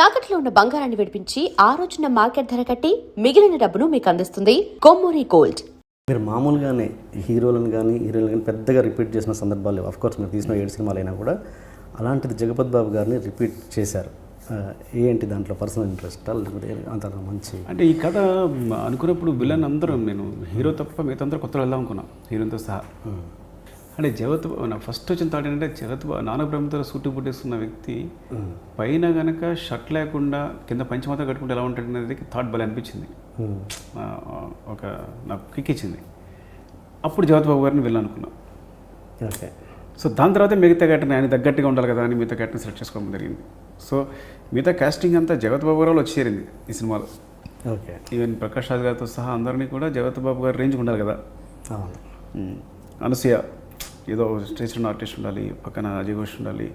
తాకట్లో ఉన్న బంగారాన్ని విడిపించి ఆ రోజున మార్కెట్ ధర కట్టి మిగిలిన డబ్బును మీకు అందిస్తుంది కొమ్మూరి గోల్డ్. మీరు మామూలుగానే హీరోలను కానీ హీరోయిన్ కానీ పెద్దగా రిపీట్ చేసిన సందర్భాలు ఆఫ్ కోర్స్ మీరు తీసిన ఏడు సినిమాలు అయినా కూడా అలాంటిది జగపత్ బాబు గారిని రిపీట్ చేశారు. ఏంటి దాంట్లో పర్సనల్ ఇంట్రెస్ట్ లేకపోతే అంత మంచి? అంటే ఈ కథ అనుకున్నప్పుడు విలన్ అందరూ నేను హీరో తప్ప మిగతా అందరూ కొత్తలో వెళ్దాం అనుకున్నా హీరోతో సహా. అంటే జగత్ నా ఫస్ట్ వచ్చిన థాట్ ఏంటంటే జగత్ నాన్న బ్రహ్మతో సూటి పుట్టేస్తున్న వ్యక్తి పైన గనక షర్ట్ లేకుండా కింద పంచమాత కట్టుకుంటే ఎలా ఉంటాడు అనేది థాట్ భలే అనిపించింది. ఒక నాకు కిక్ ఇచ్చింది. అప్పుడు జగత్ బాబు గారిని వెళ్ళాలనుకున్నా ఓకే. సో దాని తర్వాత మిగతా క్యారెక్టర్ని ఆయన తగ్గట్టుగా ఉండాలి కదా అని మిగతా క్యారెక్టర్ని సెలెక్ట్ చేసుకోవడం జరిగింది. సో మిగతా కాస్టింగ్ అంతా జగత్ బాబు గారు వచ్చి చేరింది ఈ సినిమాలో. ఓకే. ఈవెన్ ప్రకాష్ రాజ్ గారితో సహా అందరినీ కూడా జగత్ బాబు గారి రేంజ్ ఉండాలి కదా. అవును. అనసూయ. ఏదో స్టేజ్ ఉన్న ఆర్టిస్ట్ ఉండాలి పక్కన అజయ్ ఘోష్ ఉండాలి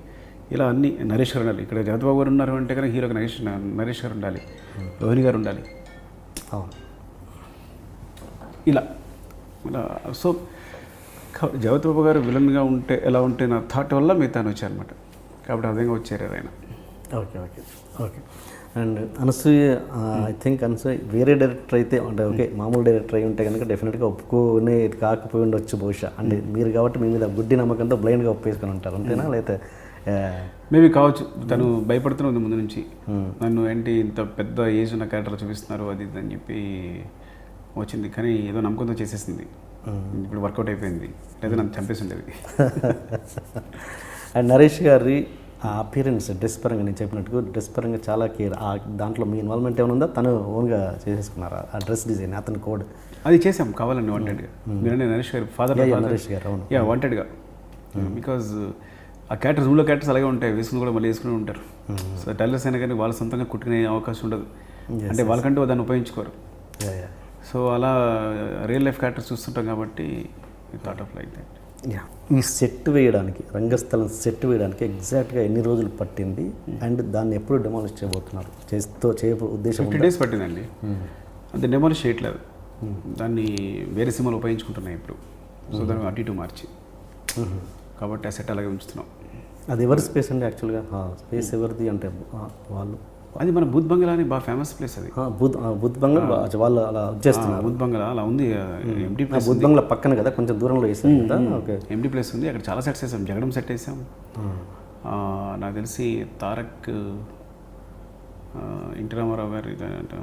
ఇలా అన్ని నరేష్ గారు ఉండాలి. ఇక్కడ జగత్ బాబు గారు ఉన్నారు అంటే కనుక హీరోకి నరేష్ నరేష్ గారు ఉండాలి రోహిణి గారు ఉండాలి. అవును. ఇలా ఇలా. సో క- జగత్ బాబు గారు విలన్గా ఉంటే ఎలా ఉంటే నా థాట్ వల్ల మిగతాను వచ్చారనమాట కాబట్టి విధంగా వచ్చారు ఆయన. Okay okay okay. And Anasuya I think Anasuya వేరే డైరెక్టర్ అయితే అంటే ఓకే మామూలు డైరెక్టర్ అయి ఉంటే కనుక డెఫినెట్గా ఒప్పుకునే కాకపోయి ఉండొచ్చు బహుశా. అంటే మీరు కాబట్టి మీ మీద గుడ్డి నమ్మకంతో బ్లైండ్గా ఒప్పేసుకొని ఉంటారు అంతేనా? లేకపోతే ఆ, మేబీ కావచ్చు. తను భయపడుతూనే ఉంది ముందు నుంచి. నన్ను ఏంటి ఇంత పెద్ద ఏజ్ ఉన్న క్యారెక్టర్ చూపిస్తున్నారు అది ఇది అని చెప్పి వచ్చింది. కానీ ఏదో నమ్మకంతో చేసేసింది. ఇప్పుడు వర్కౌట్ అయిపోయింది. లేదా నన్ను చంపేసి ఉండేది. అండ్ నరేష్ గారి ఆ అపియరెన్స్ డ్రెస్ పరంగా నేను చెప్పినట్టు డ్రెస్ పరంగా చాలా కేర్ ఆ దాంట్లో మీ ఇన్వాల్వ్మెంట్ ఏమైనా ఉందా? తను ఓన్గా చేసేసుకున్నారా? ఆ డ్రెస్ డిజైన్ అతని కోడ్ అది చేసాం కావాలండి వాంటెడ్గా మీరంటే నరేష్ గారు ఫాదర్ నరేష్ గారు, అవును. యా వాంటెడ్గా బికాజ్ ఆ క్యారెక్టర్స్ రూమ్లో క్యారెక్టర్స్ అలాగే ఉంటాయి. వేసుకుని కూడా మళ్ళీ వేసుకుని ఉంటారు. సో టైలర్స్ అయినా కానీ వాళ్ళ సొంతంగా కుట్టుకునే అవకాశం ఉండదు. అంటే వాళ్ళకంటూ దాన్ని ఉపయోగించుకోరు. సో అలా రియల్ లైఫ్ క్యారెక్టర్స్ చూస్తుంటాం కాబట్టి థాట్ ఆఫ్ లైక్ దట్ ఈ సెట్ వేయడానికి రంగస్థలం సెట్ వేయడానికి ఎగ్జాక్ట్గా ఎన్ని రోజులు పట్టింది? అండ్ దాన్ని ఎప్పుడు డెమాలిష్ చేయబోతున్నారు? చేస్తూ చేయ ఉద్దేశం ఫిఫ్టీ డేస్ పట్టిందండి. అంతే డెమాలిష్ చేయట్లేదు. దాన్ని వేరే సినిమాలు ఉపయోగించుకుంటున్నాయి ఇప్పుడు. సో దాన్ని అటు ఇటు మార్చి. కాబట్టి ఆ సెట్ అలాగే ఉంచుతున్నాం. అది ఎవరి స్పేస్ అండి యాక్చువల్గా? స్పేస్ ఎవరిది అంటే వాళ్ళు? అది మన బుద్ధ్ బంగ్లా అని బాగా ఫేమస్ ప్లేస్ అది బుద్ధ్ బంగ్లా వాళ్ళు అలా చేస్తున్నారు. బుద్ధ్ బంగ్లా అలా ఉంది ఎంటీ ప్లేస్ బుద్ధ్ బంగ్లా పక్కన కదా కొంచెం దూరంలో వేసారు కదా ఓకే. ఎంటీ ప్లేస్ ఉంది అక్కడ చాలా సెట్స్ వేసాం జగడం సెట్ వేసాం. నాకు తెలిసి తారక్ ఎన్టీ రామారావు గారు ఇదంట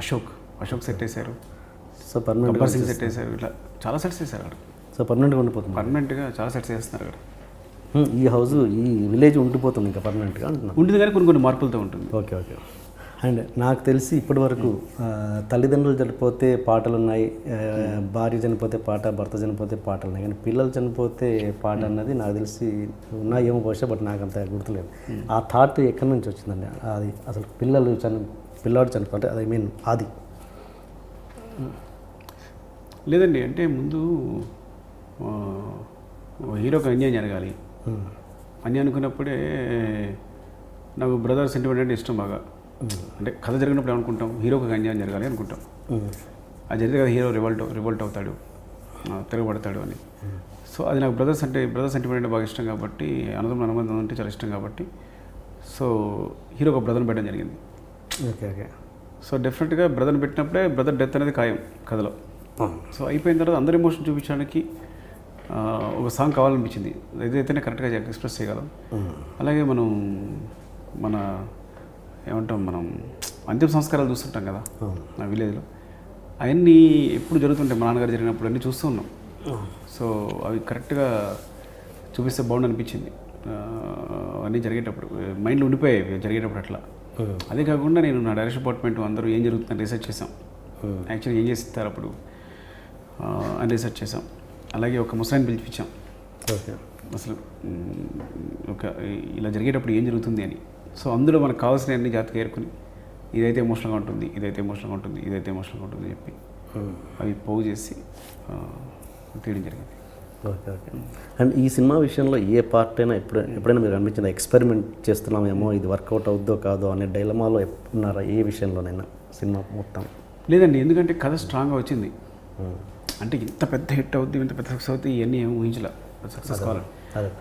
అశోక్ అశోక్ సెట్ వేశారు. సో పర్మనెంట్ సెట్ వేశారు ఇట్లా చాలా సెట్స్ వేశారు అక్కడ. సో పర్మనెంట్గా ఉండిపోతుంది పర్మనెంట్గా చాలా సెట్స్ వేస్తున్నారు అక్కడ. ఈ హౌస్ ఈ విలేజ్ ఉండిపోతుంది ఇంకా పర్మనెంట్గా అంటున్నాను ఉంటుంది కానీ కొన్ని కొన్ని మార్పులతో ఉంటుంది. Okay okay. అండ్ నాకు తెలిసి ఇప్పటి వరకు తల్లిదండ్రులు చనిపోతే పాటలు ఉన్నాయి భార్య చనిపోతే పాట భర్త చనిపోతే పాటలు ఉన్నాయి కానీ పిల్లలు చనిపోతే పాట అన్నది నాకు తెలిసి ఉన్నాయేమో బహుశా బట్ నాకు అంత గుర్తులేదు. ఆ థాట్ ఎక్కడి నుంచి వచ్చిందండి? అది అసలు పిల్లలు చని పిల్లాడు చనిపోతే అది ఐ మీన్ అది లేదండి అంటే ముందు హీరోకి అన్యాయం జరగాలి. అన్యాయం అనుకున్నప్పుడే నాకు బ్రదర్ సెంటిమెంట్ అంటే ఇష్టం బాగా. అంటే కథ జరిగినప్పుడు ఏమనుకుంటాం? హీరోకి ఒక అన్యాయం జరగాలి అనుకుంటాం. అది జరిగితే కదా హీరో రివల్ట్ రివల్ట్ అవుతాడు తిరగబడతాడు అని. సో అది నాకు బ్రదర్స్ అంటే బ్రదర్ సెంటిమెంట్ అంటే బాగా ఇష్టం కాబట్టి అనంతరం అనుబంధం అంటే చాలా ఇష్టం కాబట్టి సో హీరో ఒక బ్రదర్ని పెట్టడం జరిగింది. Okay okay. సో డెఫినెట్గా బ్రదర్ని పెట్టినప్పుడే బ్రదర్ డెత్ అనేది ఖాయం కథలో. సో అయిపోయిన తర్వాత అందరి ఎమోషన్ చూపించడానికి ఒక సాంగ్ కావాలనిపించింది. ఏదైతేనే కరెక్ట్గా ఎక్స్ప్రెస్ చేయగలం. అలాగే మనం మన ఏమంటాం మనం అంతిమ సంస్కారాలు చూస్తుంటాం కదా నా విలేజ్లో. అవన్నీ ఎప్పుడు జరుగుతుంటాయి మా నాన్నగారు జరిగినప్పుడు అన్నీ చూస్తూ ఉన్నాం. సో అవి కరెక్ట్గా చూపిస్తే బాగుండు అనిపించింది. అన్నీ జరిగేటప్పుడు మైండ్లో ఉండిపోయాయి జరిగేటప్పుడు అట్లా. అదే కాకుండా నేను నా డైరెక్షన్ డిపార్ట్మెంట్ అందరూ ఏం జరుగుతుందని రీసెర్చ్ చేసాం యాక్చువల్లీ ఏం చేస్తారు అప్పుడు? అని రీసెర్చ్ చేసాం అలాగే ఒక ముసాయిని పిలిపించాం ఓకే. అసలు ఒక ఇలా జరిగేటప్పుడు ఏం జరుగుతుంది అని. సో అందులో మనకు కావాల్సిన అన్ని జాగ్రత్తగా ఏరుకుని ఇదైతే ఎమోషనల్గా ఉంటుంది ఇదైతే ఎమోషనల్గా ఉంటుంది ఇదైతే ఎమోషనల్గా ఉంటుంది చెప్పి అవి పోగు చేసి తీయడం జరిగింది. Okay okay. అండ్ ఈ సినిమా విషయంలో ఏ పార్ట్ అయినా ఎప్పుడు ఎప్పుడైనా మీరు అనిపించింది ఎక్స్పెరిమెంట్ చేస్తున్నామేమో ఇది వర్కౌట్ అవుద్దో కాదో అనే డైలమాలో ఉన్నారా ఏ విషయంలోనైనా సినిమా మొత్తం? లేదండి ఎందుకంటే కథ స్ట్రాంగ్గా వచ్చింది. అంటే ఇంత పెద్ద హిట్ అవుద్ది ఇంత పెద్ద సక్సెస్ అవుతుంది ఇవన్నీ ఏమి ఊహించలే. సక్సెస్ కావాలి.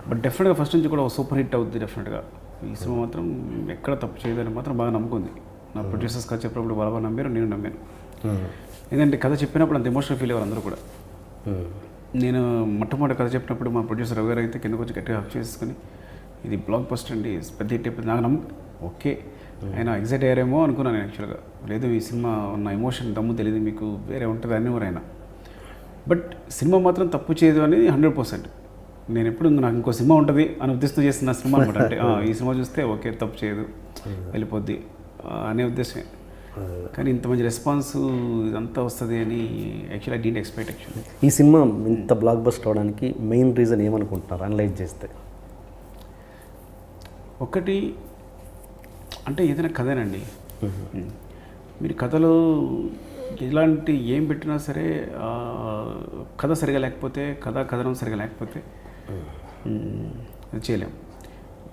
బట్ డెఫినెట్గా ఫస్ట్ నుంచి కూడా సూపర్ హిట్ అవుద్ది డెఫినెట్గా ఈ సినిమా మాత్రం ఎక్కడ తప్పు చేయదని మాత్రం బాగా నమ్ముకుంది. నా ప్రొడ్యూసర్స్ కథ చెప్పినప్పుడు బాగా నమ్మారు నేను నమ్మాను. ఎందుకంటే కథ చెప్పినప్పుడు అంత ఎమోషనల్ ఫీల్ అయ్యారు అందరూ కూడా. నేను మొట్టమొదటి కథ చెప్పినప్పుడు మా ప్రొడ్యూసర్ రవి గారు అయితే కింద కొంచెం గట్టిగా హక్ చేసుకుని ఇది బ్లాక్ బస్టర్ అండి పెద్ద హిట్ అయిపోయింది నాకు నమ్ము ఓకే. ఆయన ఎగ్జైట్ అయ్యారేమో అనుకున్నాను నేను యాక్చువల్గా లేదు ఈ సినిమా ఉన్న ఎమోషన్ దమ్ము తెలియదు మీకు వేరే ఉంటుంది అని ఆయన. బట్ సినిమా మాత్రం తప్పు చేయదు అనేది హండ్రెడ్ పర్సెంట్. నేను ఎప్పుడు నాకు ఇంకో సినిమా ఉంటుంది అని ఉద్దేశంతో చేస్తున్న సినిమా అనమాట. అంటే ఈ సినిమా చూస్తే ఓకే తప్పు చేయదు వెళ్ళిపోద్ది ఆ, అనే ఉద్దేశమే. కానీ ఇంత మంచి రెస్పాన్స్ ఇదంతా వస్తుంది అని actually I didn't expect actually. ఈ సినిమా ఇంత బ్లాక్ బస్టర్ అవడానికి మెయిన్ రీజన్ ఏమనుకుంటున్నారు? అనలైజ్ చేస్తే. ఒకటి అంటే ఏదైనా కథేనండి. మీరు కథలో ఎలాంటి ఏం పెట్టినా సరే కథ సరిగా లేకపోతే కథ కథనం సరిగా లేకపోతే చేయలేం.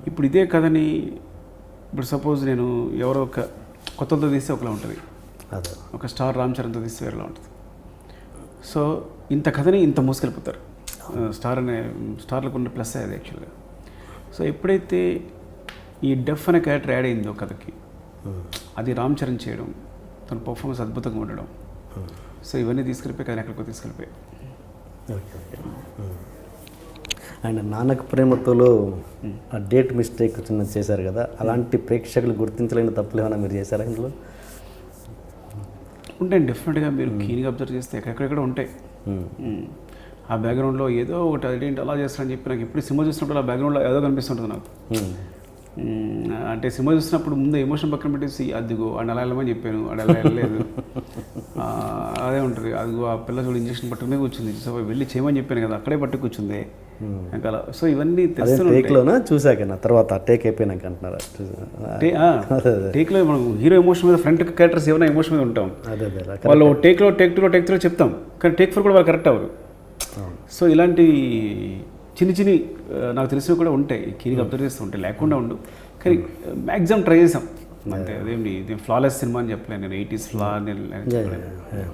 ఇప్పుడు ఇదే కథని ఇప్పుడు సపోజ్ నేను ఎవరో ఒక కొత్తతో తీస్తే ఒకలా ఉంటుంది. ఒక స్టార్ రామ్ చరణ్తో తీస్తే వేరేలా ఉంటుంది. సో ఇంత కథని ఇంత మోసుకెళ్ళిపోతారు. స్టార్ అనే స్టార్లకు ఉన్న ప్లస్ అది యాక్చువల్గా. సో ఎప్పుడైతే ఈ డెఫ్ అనే క్యారెక్టర్ యాడ్ అయిందో కథకి అది రామ్ చరణ్ చేయడం తన పర్ఫార్మెన్స్ అద్భుతంగా ఉండడం. సో ఇవన్నీ తీసుకెళ్ళిపోయి కథని ఎక్కడికో తీసుకెళ్ళిపోయి. ఓకే ఓకే అండ్ నాన్నకు ప్రేమతోలో ఆ డేట్ మిస్టేక్ చిన్న చేశారు కదా అలాంటి ప్రేక్షకులు గుర్తించలేని తప్పులు ఏమైనా మీరు చేశారా ఇందులో? ఉంటాయి డెఫినెట్గా మీరు కీన్గా అబ్జర్వ్ చేస్తే ఎక్కడెక్కడ ఉంటాయి. ఆ బ్యాక్గ్రౌండ్లో ఏదో ఒకటి అదేంటి అలా చేస్తారని చెప్పి నాకు ఎప్పుడు సినిమా చూసినప్పుడు ఆ బ్యాక్గ్రౌండ్లో ఏదో కనిపిస్తుంటుంది నాకు. అంటే సినిమా చూసినప్పుడు ముందు ఎమోషన్ పక్కన పెట్టేసి అదిగో అని అలా వెళ్ళమని చెప్పాను అది అలా వెళ్ళలేదు అదే ఉంటుంది. అదిగో ఆ పిల్ల చూడు ఇంజక్షన్ పట్టుకునే కూర్చుంది. సో వెళ్ళి చేయమని చెప్పాను కదా అక్కడే పట్టు కూర్చుంది. ఇంకా అలా. సో ఇవన్నీ. టేక్లోనా చూశాక తర్వాత టేక్ అయిపోయినాక అంటున్నారా? టేక్లో మనం హీరో ఎమోషన్ మీద ఫ్రంట్ క్యారెక్టర్స్ ఏమైనా ఎమోషన్ మీద ఉంటాం. వాళ్ళు టేక్లో టేక్ టూలో టేక్ త్రీలో చెప్తాం. కానీ టేక్ ఫోర్ కూడా వాళ్ళు కరెక్ట్ అవ్వరు. సో ఇలాంటి చిన్ని చిన్ని నాకు తెలిసినవి కూడా ఉంటాయి. కీరిగా అబ్జర్వ్ చేస్తూ ఉంటాయి. లేకుండా ఉండు. కానీ మ్యాక్సిమం ట్రై చేసాం అంతే. అదేమి ఇది ఫ్లాలెస్ సినిమా అని చెప్పలేను నేను. ఎయిటీస్ ఫ్లా అని yeah, yeah.